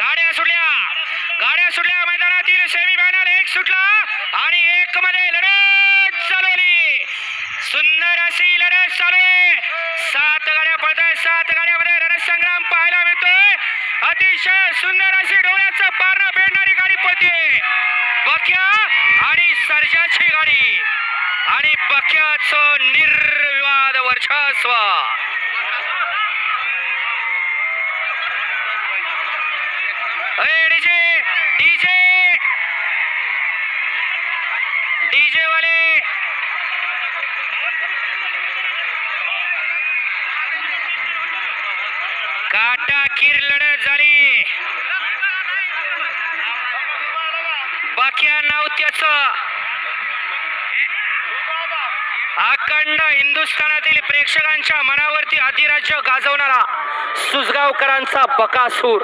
गाड्या सुटल्या. गाड्या सुटल्या मैदानातील सेमी फायनल एक सुटला आणि एक मध्ये लढत चालवली सुंदर अशी लढत चालू आहे. सात गाड्या पडत आहेत सात गाड्यामध्ये रणसंग्राम संग्राम पाहायला मिळतोय. अतिशय सुंदर अशी डोळ्याचं पारणं फेडणारी गाडी पडतीये बक्या आणि सर्जाची गाडी. आणि बक्याचं निर्विवाद वर्चस्व. DJ DJ. डीजे वाले. काटा खीर लढत झाली. बाक्या नाव त्याच. अखंड हिंदुस्थानातील प्रेक्षकांच्या मनावरती अधिराज्य गाजवणारा सुजगावकरांचा बकासूर.